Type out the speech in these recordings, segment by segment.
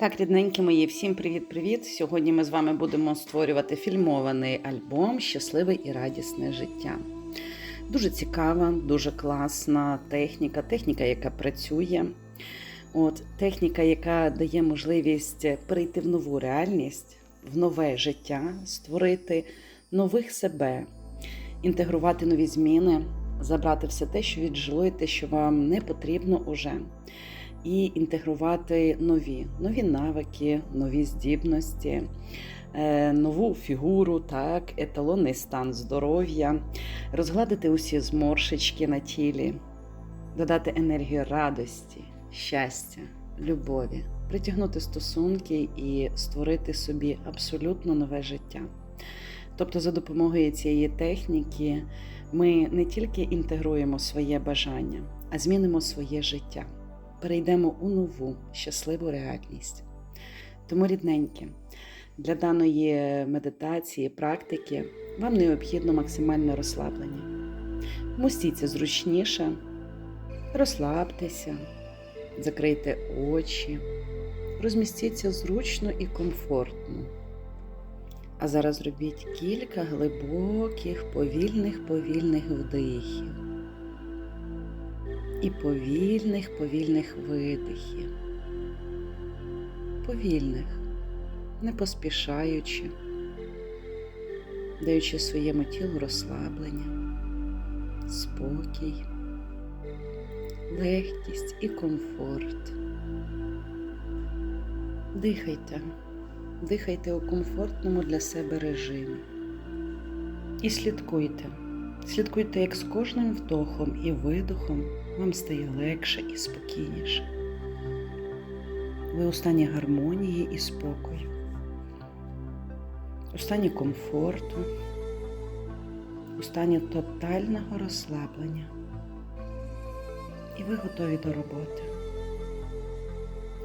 Так, рідненькі мої, всім привіт-привіт! Сьогодні ми з вами будемо створювати фільмований альбом Щасливе і радісне життя. Дуже цікава, дуже класна техніка, техніка, яка працює. От, Техніка, яка дає можливість перейти в нову реальність, в нове життя, створити нових себе, інтегрувати нові зміни, забрати все те, що віджило, і те, що вам не потрібно уже і інтегрувати нові, нові навики, нові здібності, е, нову фігуру, так, еталонний стан здоров'я, розгладити усі зморшечки на тілі, додати енергію радості, щастя, любові, притягнути стосунки і створити собі абсолютно нове життя. Тобто, за допомогою цієї техніки ми не тільки інтегруємо своє бажання, а змінимо своє життя перейдемо у нову щасливу реальність. Тому, рідненькі, для даної медитації, практики вам необхідно максимальне розслаблення. Мустіться зручніше, розслабтеся, закрийте очі, розмістіться зручно і комфортно. А зараз робіть кілька глибоких, повільних, повільних вдихів і повільних, повільних видихів. Повільних, не поспішаючи, даючи своєму тілу розслаблення, спокій, легкість і комфорт. Дихайте, дихайте у комфортному для себе режимі і слідкуйте. Слідкуйте, як з кожним вдохом і видохом вам стає легше і спокійніше. Ви у стані гармонії і спокою, у стані комфорту, у стані тотального розслаблення. І ви готові до роботи,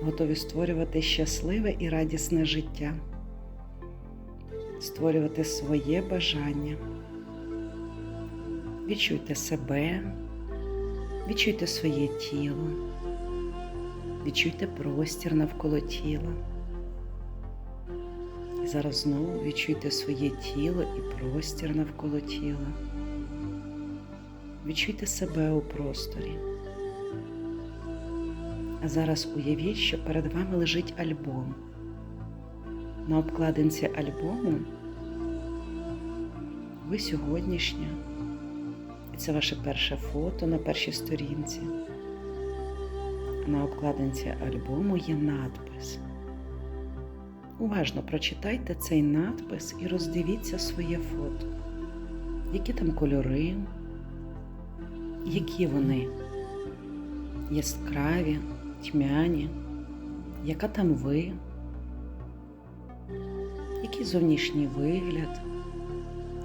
готові створювати щасливе і радісне життя, створювати своє бажання. Відчуйте себе, відчуйте своє тіло, відчуйте простір навколо тіла. І зараз знову відчуйте своє тіло і простір навколо тіла. Відчуйте себе у просторі. А зараз уявіть, що перед вами лежить альбом. На обкладинці альбому ви сьогоднішня. Це ваше перше фото на першій сторінці. На обкладинці альбому є надпис. Уважно прочитайте цей надпис і роздивіться своє фото. Які там кольори, які вони яскраві, тьмяні, яка там ви, який зовнішній вигляд,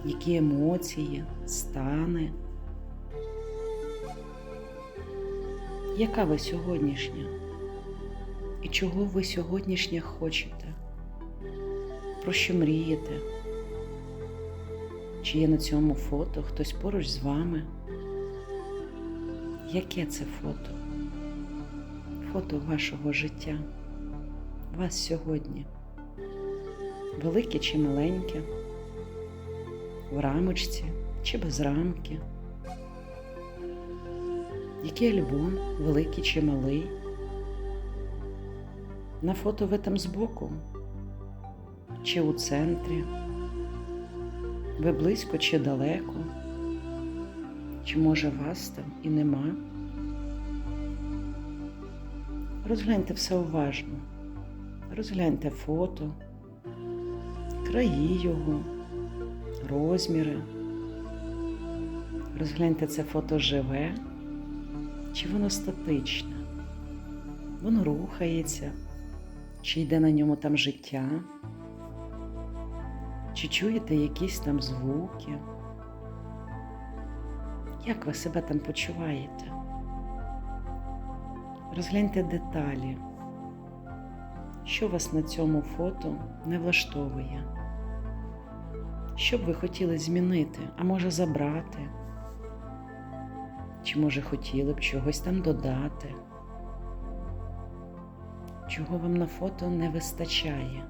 які емоції, стани. Яка ви сьогоднішня? І чого ви сьогоднішнє хочете? Про що мрієте? Чи є на цьому фото хтось поруч з вами? Яке це фото? Фото вашого життя, вас сьогодні? Велике чи маленьке? В рамочці чи без рамки? Який альбом, великий чи малий? На фото ви там збоку чи у центрі? Ви близько чи далеко? Чи може вас там і нема? Розгляньте все уважно, розгляньте фото, краї його, розміри. Розгляньте це фото живе чи воно статичне, воно рухається, чи йде на ньому там життя, чи чуєте якісь там звуки? Як ви себе там почуваєте? Розгляньте деталі, що вас на цьому фото не влаштовує, що б ви хотіли змінити, а може забрати. Чи, може, хотіли б чогось там додати? чого вам на фото не вистачає.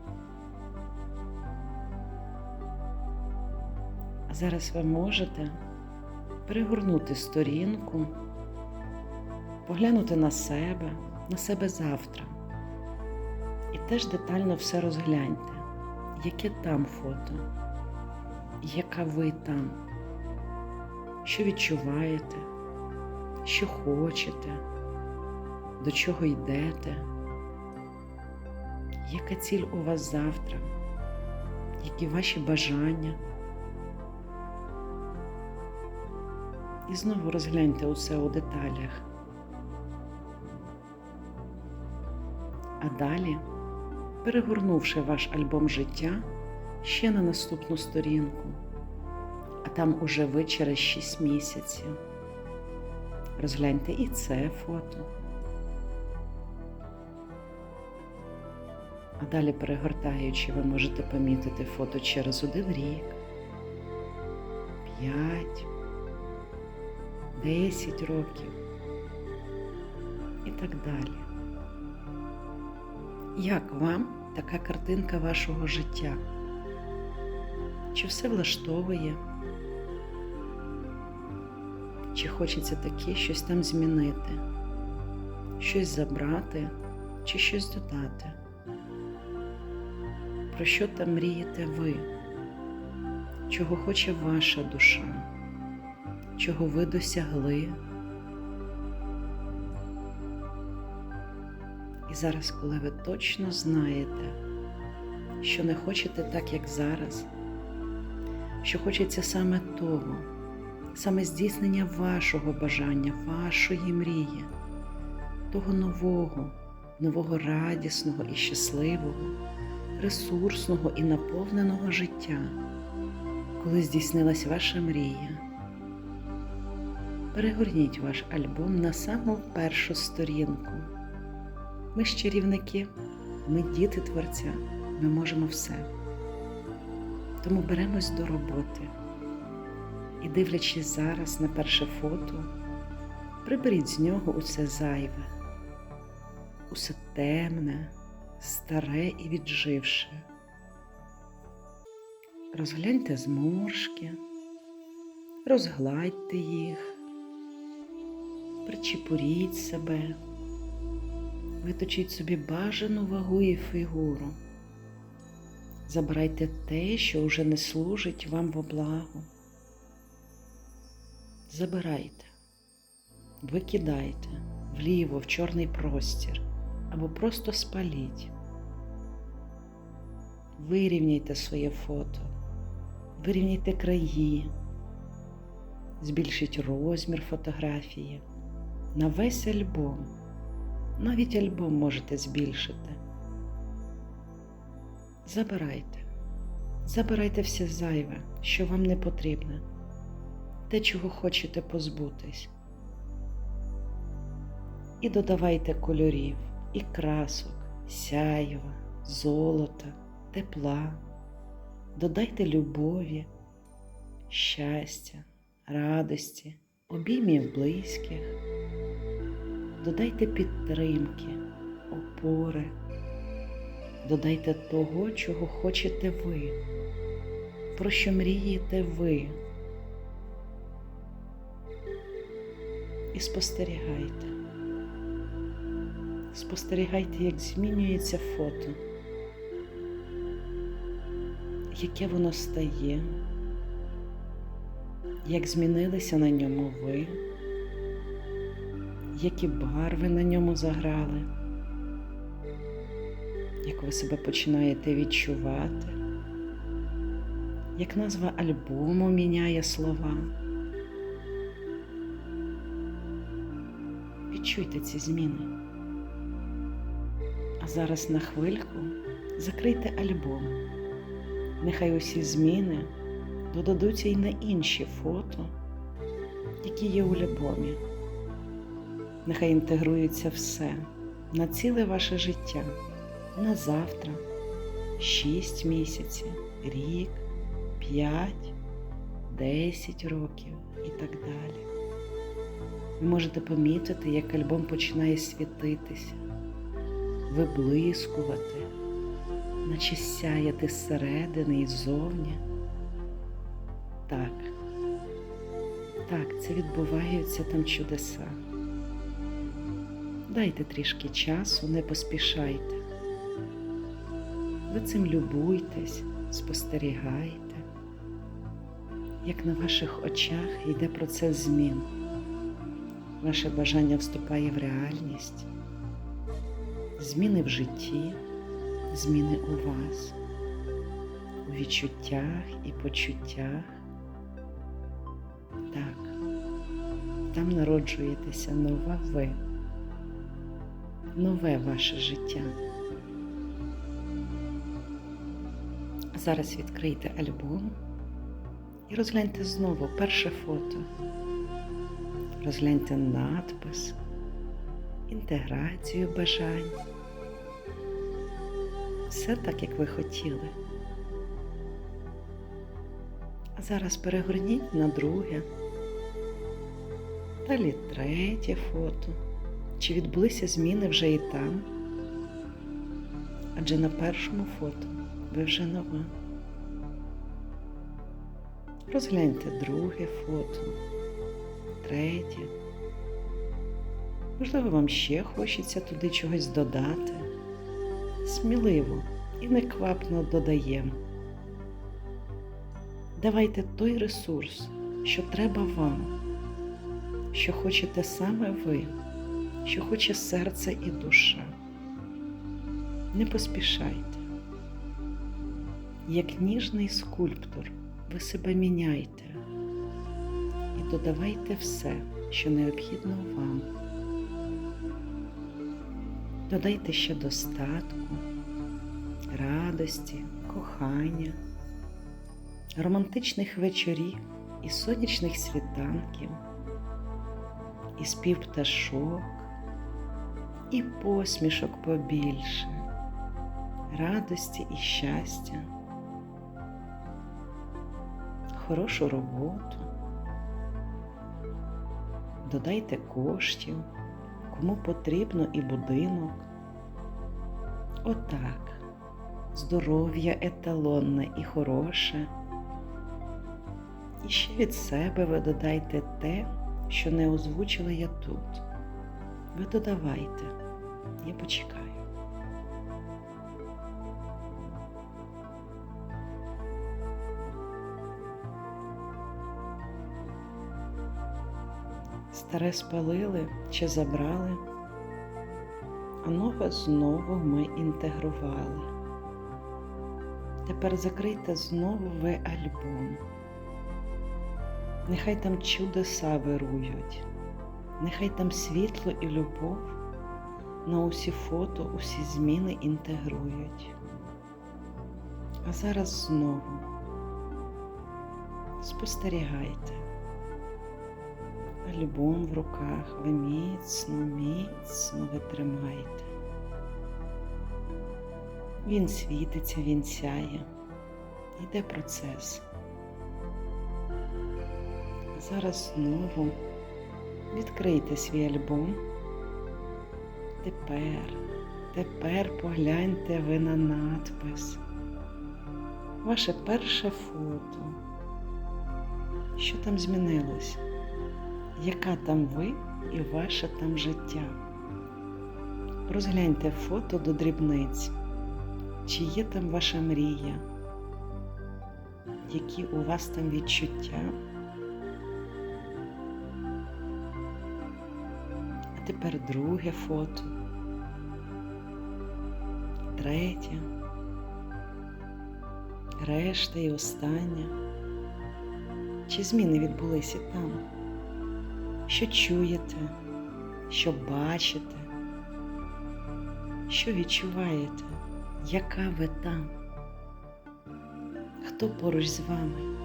А зараз ви можете перегорнути сторінку, поглянути на себе, на себе завтра. І теж детально все розгляньте, яке там фото, яка ви там, що відчуваєте, що хочете, до чого йдете, яка ціль у вас завтра, які ваші бажання. І знову розгляньте усе у деталях. А далі, перегорнувши ваш альбом життя ще на наступну сторінку, а там уже ви через 6 місяців. Розгляньте і це фото. А далі, перегортаючи, ви можете помітити фото через один рік, 5, 10 років і так далі. Як вам така картинка вашого життя? Чи все влаштовує? Чи хочеться таки щось там змінити, щось забрати, чи щось додати? Про що там мрієте ви? Чого хоче ваша душа? Чого ви досягли? І зараз, коли ви точно знаєте, що не хочете так, як зараз, що хочеться саме того, саме здійснення вашого бажання, вашої мрії, того нового, нового радісного і щасливого, ресурсного і наповненого життя, коли здійснилась ваша мрія. Перегорніть ваш альбом на саму першу сторінку. Ми ж чарівники, ми діти Творця, ми можемо все. Тому беремось до роботи і, дивлячись зараз на перше фото, приберіть з нього усе зайве, усе темне, старе і відживше. Розгляньте зморшки, розгладьте їх, причепуріть себе. Виточіть собі бажану вагу і фігуру. Забирайте те, що вже не служить вам во благо. Забирайте, викидайте вліво в чорний простір або просто спаліть. Вирівняйте своє фото, вирівняйте краї, збільшіть розмір фотографії на весь альбом. Навіть альбом можете збільшити. Забирайте, забирайте все зайве, що вам не потрібне, те, чого хочете позбутись. І додавайте кольорів, і красок, сяєва, золота, тепла, додайте любові, щастя, радості, обіймів близьких додайте підтримки, опори, додайте того, чого хочете ви, про що мрієте ви. І спостерігайте. Спостерігайте, як змінюється фото, яке воно стає, як змінилися на ньому ви. Які барви на ньому заграли, як ви себе починаєте відчувати, як назва альбому міняє слова. Відчуйте ці зміни. А зараз на хвильку закрийте альбом. Нехай усі зміни додадуться й на інші фото, які є у альбомі. Нехай інтегрується все на ціле ваше життя, на завтра, 6 місяців, рік, 5, 10 років і так далі. Ви можете помітити, як альбом починає світитися, виблискувати, наче сяяти зсередини і ззовні. Так, так, це відбуваються там чудеса. Дайте трішки часу, не поспішайте. Ви цим любуйтесь, спостерігайте, як на ваших очах йде процес змін. Ваше бажання вступає в реальність, зміни в житті, зміни у вас, у відчуттях і почуттях. Так, там народжуєтеся нова ви, нове ваше життя. Зараз відкрийте альбом і розгляньте знову перше фото. Розгляньте надпис, інтеграцію бажань. Все так, як ви хотіли. А зараз перегорніть на друге, далі третє фото. Чи відбулися зміни вже і там? Адже на першому фото ви вже нова. Розгляньте друге фото, третє. Можливо, вам ще хочеться туди чогось додати. Сміливо і неквапно додаємо. Давайте той ресурс, що треба вам, що хочете саме ви, що хоче серце і душа. Не поспішайте. Як ніжний скульптор, ви себе міняйте додавайте все, що необхідно вам. Додайте ще достатку, радості, кохання, романтичних вечорів і сонячних світанків, і спів пташок, і посмішок побільше, радості і щастя, хорошу роботу. Додайте коштів, кому потрібно і будинок. Отак, здоров'я еталонне і хороше. І ще від себе ви додайте те, що не озвучила я тут. Ви додавайте, я почекаю. Старе спалили чи забрали, а нове знову ми інтегрували. Тепер закрийте знову ви альбом. Нехай там чудеса вирують, нехай там світло і любов на усі фото, усі зміни інтегрують. А зараз знову спостерігайте. Альбом в руках ви міцно, міцно ви тримаєте. Він світиться, він сяє. Йде процес. Зараз знову відкрийте свій альбом. Тепер, тепер погляньте ви на надпис. Ваше перше фото. Що там змінилось? Яка там ви і ваше там життя? Розгляньте фото до дрібниць. Чи є там ваша мрія? Які у вас там відчуття? А тепер друге фото, третє, решта і останнє. Чи зміни відбулися там? Що чуєте, що бачите, що відчуваєте, яка ви там? Хто поруч з вами?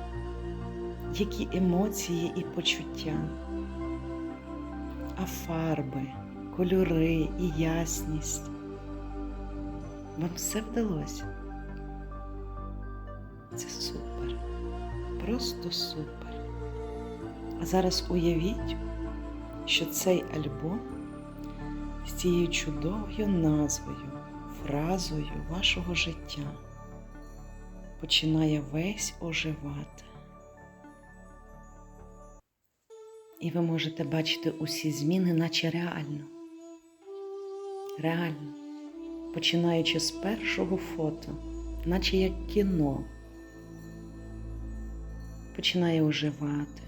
Які емоції і почуття? А фарби, кольори і ясність? Вам все вдалося? Це супер, просто супер. А зараз уявіть, що цей альбом з цією чудовою назвою фразою вашого життя починає весь оживати. І ви можете бачити усі зміни, наче реально. Реально, починаючи з першого фото, наче як кіно, починає оживати.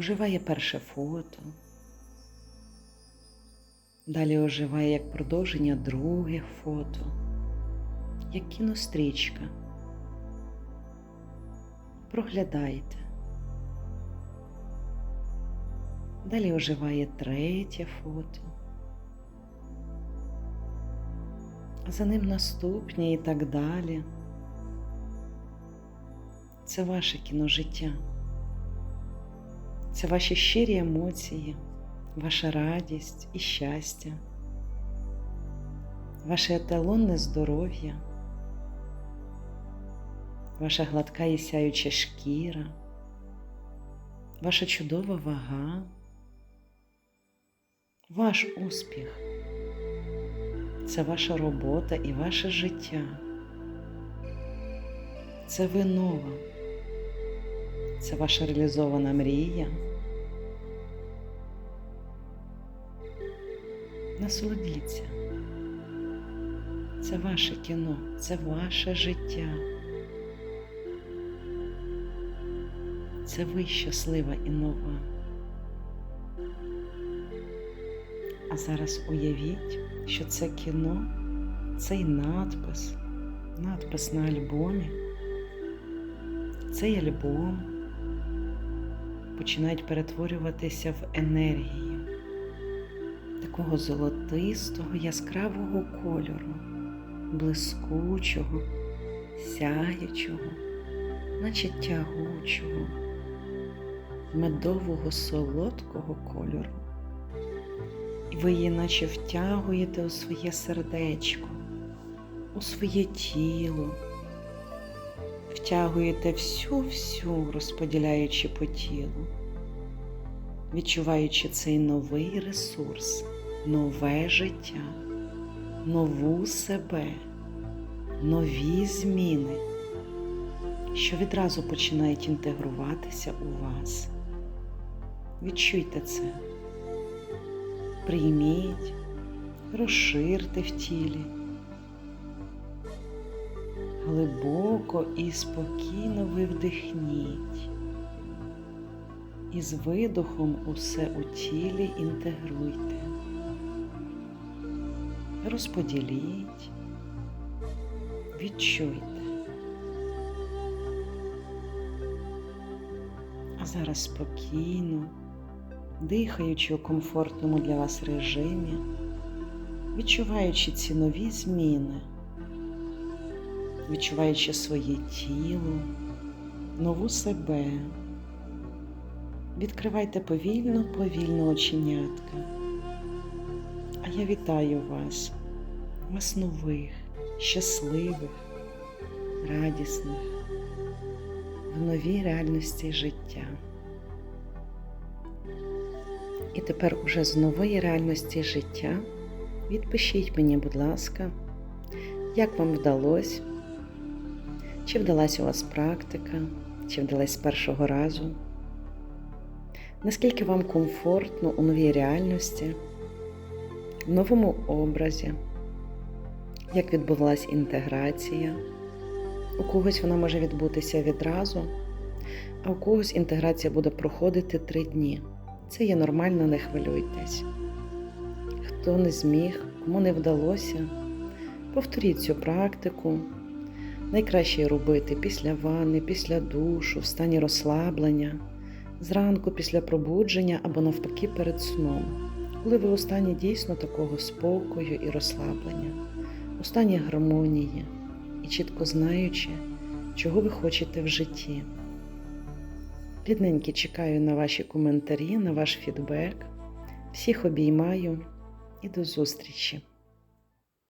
Оживає перше фото. Далі оживає як продовження друге фото, як кінострічка. Проглядайте. Далі оживає третє фото. А за ним наступні і так далі. Це ваше кіножиття. Це ваші щирі емоції, ваша радість і щастя, ваше еталонне здоров'я, ваша гладка і сяюча шкіра, ваша чудова вага, ваш успіх. Це ваша робота і ваше життя. Це ви нова. Це ваша реалізована мрія. Насолодіться. Це ваше кіно, це ваше життя. Це ви щаслива і нова. А зараз уявіть, що це кіно, цей надпис, надпис на альбомі, цей альбом починають перетворюватися в енергію такого золотистого, яскравого кольору, блискучого, сяючого, наче тягучого, медового солодкого кольору. І ви її наче втягуєте у своє сердечко, у своє тіло, втягуєте всю-всю, розподіляючи по тілу, відчуваючи цей новий ресурс, нове життя, нову себе, нові зміни, що відразу починають інтегруватися у вас. Відчуйте це. Прийміть, розширте в тілі. Глибоко і спокійно ви вдихніть. І з видохом усе у тілі інтегруйте. Розподіліть, відчуйте. А зараз спокійно дихаючи у комфортному для вас режимі, відчуваючи ці нові зміни, відчуваючи своє тіло, нову себе. Відкривайте повільно, повільно оченятка. А я вітаю вас, вас нових, щасливих, радісних, в новій реальності життя. І тепер уже з нової реальності життя відпишіть мені, будь ласка, як вам вдалося, чи вдалася у вас практика, чи вдалась з першого разу, наскільки вам комфортно у новій реальності, в новому образі, як відбувалась інтеграція. У когось вона може відбутися відразу, а у когось інтеграція буде проходити три дні. Це є нормально, не хвилюйтесь. Хто не зміг, кому не вдалося, повторіть цю практику. Найкраще робити після ванни, після душу, в стані розслаблення, зранку після пробудження або навпаки перед сном, коли ви у стані дійсно такого спокою і розслаблення, у стані гармонії і чітко знаючи, чого ви хочете в житті. Рідненькі чекаю на ваші коментарі, на ваш фідбек. Всіх обіймаю і до зустрічі!